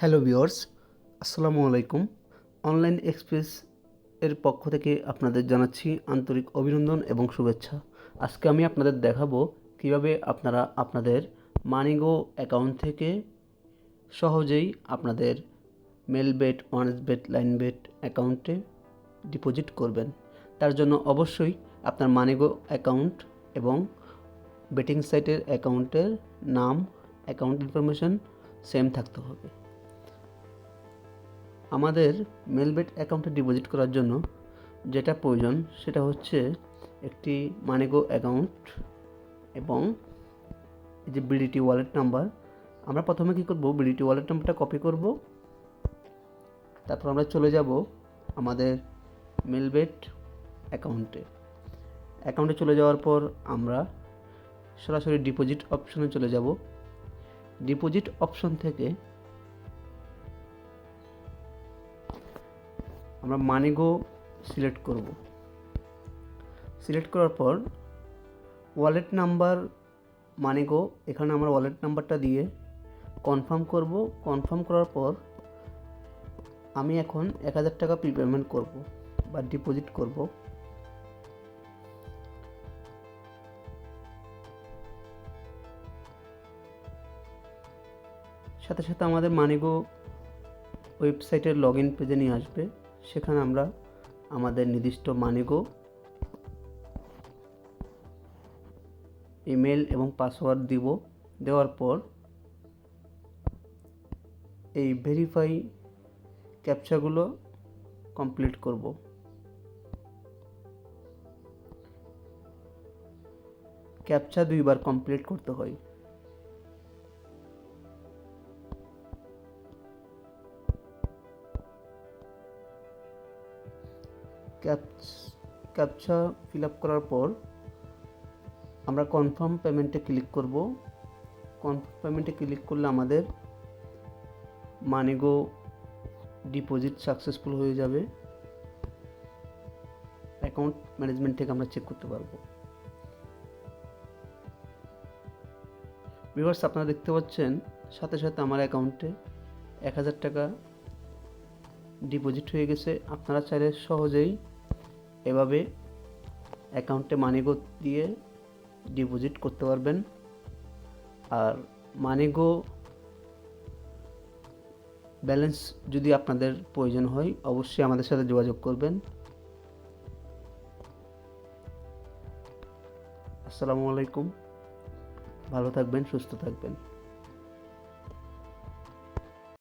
Hello viewers আসসালামু আলাইকুম। Online express এর পক্ষ থেকে আপনাদের জানাচ্ছি আন্তরিক অভিনন্দন এবং শুভেচ্ছা। আজকে আমি আপনাদের দেখাবো কীভাবে আপনারা আপনাদের মানিগো অ্যাকাউন্ট থেকে সহজেই আপনাদের Melbet one's bet Linebet অ্যাকাউন্টে ডিপোজিট করবেন। তার জন্য অবশ্যই আপনার মানিগো অ্যাকাউন্ট এবং বেটিং সাইটের অ্যাকাউন্টের নাম, অ্যাকাউন্ট ইনফরমেশন সেম থাকতে হবে। আমাদের মেলবেট অ্যাকাউন্টে ডিপোজিট করার জন্য যেটা প্রয়োজন সেটা হচ্ছে একটি মানিগো অ্যাকাউন্ট এবং এই যে বিডিটি ওয়ালেট নাম্বার আমরা প্রথমে কী করব? বিডিটি ওয়ালেট নাম্বারটা কপি করব। তারপর আমরা চলে যাব আমাদের মেলবেট অ্যাকাউন্টে অ্যাকাউন্টে চলে যাওয়ার পর আমরা সরাসরি ডিপোজিট অপশনে চলে যাব। ডিপোজিট অপশন থেকে আমরা মানিগো সিলেক্ট করব। সিলেক্ট করার পর ওয়ালেট নাম্বার মানিগো, এখানে আমরা ওয়ালেট নাম্বারটা দিয়ে কনফার্ম করব। কনফার্ম করার পর আমি এখন এক হাজার টাকা প্রিপেমেন্ট করব বা ডিপোজিট করব। সাথে সাথে আমাদের মানিগো ওয়েবসাইটের লগ ইন পেজে নিয়ে আসবে। সেখানে আমরা আমাদের নির্দিষ্ট মানিগো ইমেল এবং পাসওয়ার্ড দিব। দেওয়ার পর এই ভেরিফাই ক্যাপচাগুলো কমপ্লিট করব। ক্যাপচা দুইবার কমপ্লিট করতে হয়। ক্যাপচা ফিল আপ করার পর আমরা কনফার্ম পেমেন্টে ক্লিক করব। কনফার্ম পেমেন্টে ক্লিক করলে আমাদের মানিগো ডিপোজিট সাকসেসফুল হয়ে যাবে। অ্যাকাউন্ট ম্যানেজমেন্ট থেকে আমরা চেক করতে পারব। ভিউয়ার্স, আপনারা দেখতে পাচ্ছেন, সাথে সাথে আমার অ্যাকাউন্টে এক হাজার টাকা ডিপোজিট হয়ে গেছে। আপনারা চাইলে সহজেই এভাবে অ্যাকাউন্টে মানিগো দিয়ে ডিপোজিট করতে পারবেন। আর মানিগো ব্যালেন্স যদি আপনাদের প্রয়োজন হয়, অবশ্যই আমাদের সাথে যোগাযোগ করবেন। আসসালামু আলাইকুম। ভালো থাকবেন, সুস্থ থাকবেন।